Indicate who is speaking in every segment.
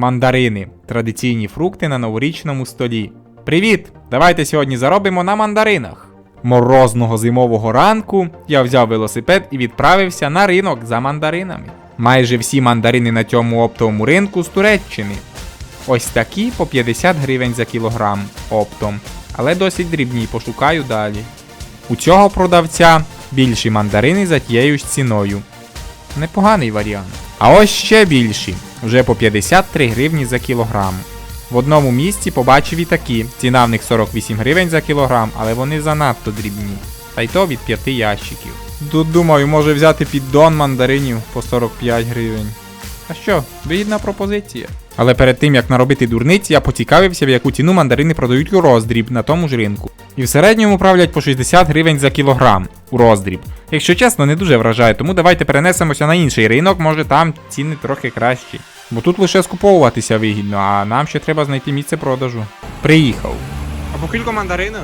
Speaker 1: мандарини традиційні фрукти на новорічному столі. Привіт! Давайте сьогодні заробимо на мандаринах. Морозного зимового ранку я взяв велосипед і відправився на ринок за мандаринами. Майже всі мандарини на цьому оптовому ринку з Туреччини. Ось такі по 50 гривень за кілограм оптом, але досить дрібні, пошукаю далі. У цього продавця більші мандарини за тією ж ціною. Непоганий варіант. А ось ще більші, вже по 53 гривні за кілограм. В одному місці побачив і такі. Ціна в них 48 гривень за кілограм, але вони занадто дрібні. Та й то від 5 ящиків. Тут думаю, може взяти піддон мандаринів по 45 гривень. А що, вигідна пропозиція. Але перед тим як наробити дурниць, я поцікавився, в яку ціну мандарини продають у роздріб на тому ж ринку. І в середньому правлять по 60 гривень за кілограм у роздріб. Якщо чесно, не дуже вражає, тому давайте перенесемося на інший ринок, може там ціни трохи кращі. Бо тут лише скуповуватися вигідно, а нам ще треба знайти місце продажу. Приїхав.
Speaker 2: А по кілько мандарина?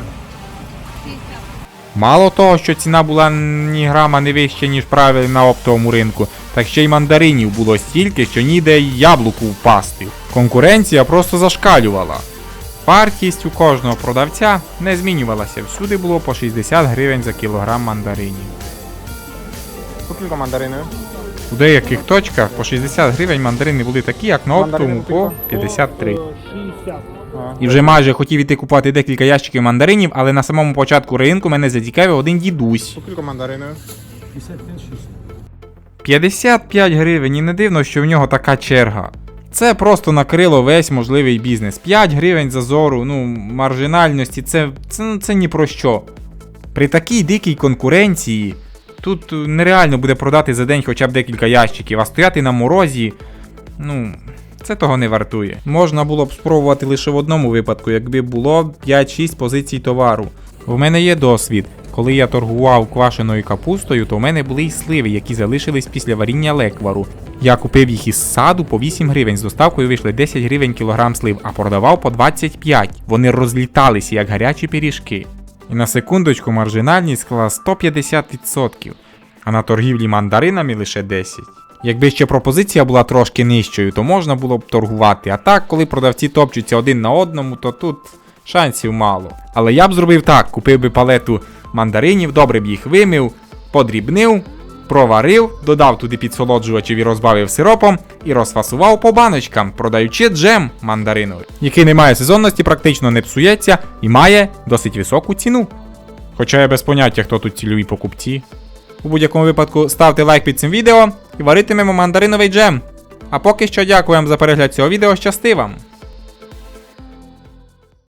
Speaker 1: Мало того, що ціна була ні грама не вища, ніж правильно на оптовому ринку, так ще й мандаринів було стільки, що ніде яблуку впасти. Конкуренція просто зашкалювала. Вартість у кожного продавця не змінювалася, всюди було по 60 гривень за кілограм мандаринів.
Speaker 2: По кілько мандарина?
Speaker 1: У деяких точках по 60 гривень мандарини були такі, як на оптовому по 53. І вже майже хотів іти купувати декілька ящиків мандаринів, але на самому початку ринку мене зацікавив один дідусь.
Speaker 2: По кілько мандарина?
Speaker 1: 55 гривень і не дивно, що в нього така черга. Це просто накрило весь можливий бізнес. 5 гривень за зору, ну, маржинальності, це, це, ну, це ні про що. При такій дикій конкуренції тут нереально буде продати за день хоча б декілька ящиків, а стояти на морозі, ну, це того не вартує. Можна було б спробувати лише в одному випадку, якби було 5-6 позицій товару. В мене є досвід. Коли я торгував квашеною капустою, то в мене були й сливи, які залишились після варіння леквару. Я купив їх із саду по 8 гривень, з доставкою вийшли 10 гривень кілограм слив, а продавав по 25. Вони розліталися як гарячі пиріжки. І на секундочку маржинальність склала 150%, а на торгівлі мандаринами лише 10. Якби ще пропозиція була трошки нижчою, то можна було б торгувати. А так, коли продавці топчуться один на одному, то тут шансів мало. Але я б зробив так: купив би палету мандаринів, добре б їх вимив, подрібнив, проварив, додав туди підсолоджувачів і розбавив сиропом і розфасував по баночкам, продаючи джем мандариновий, який не має сезонності, практично не псується і має досить високу ціну. Хоча я без поняття, хто тут цільові покупці. У будь-якому випадку ставте лайк під цим відео і варитимемо мандариновий джем. А поки що дякую вам за перегляд цього відео, щасти вам!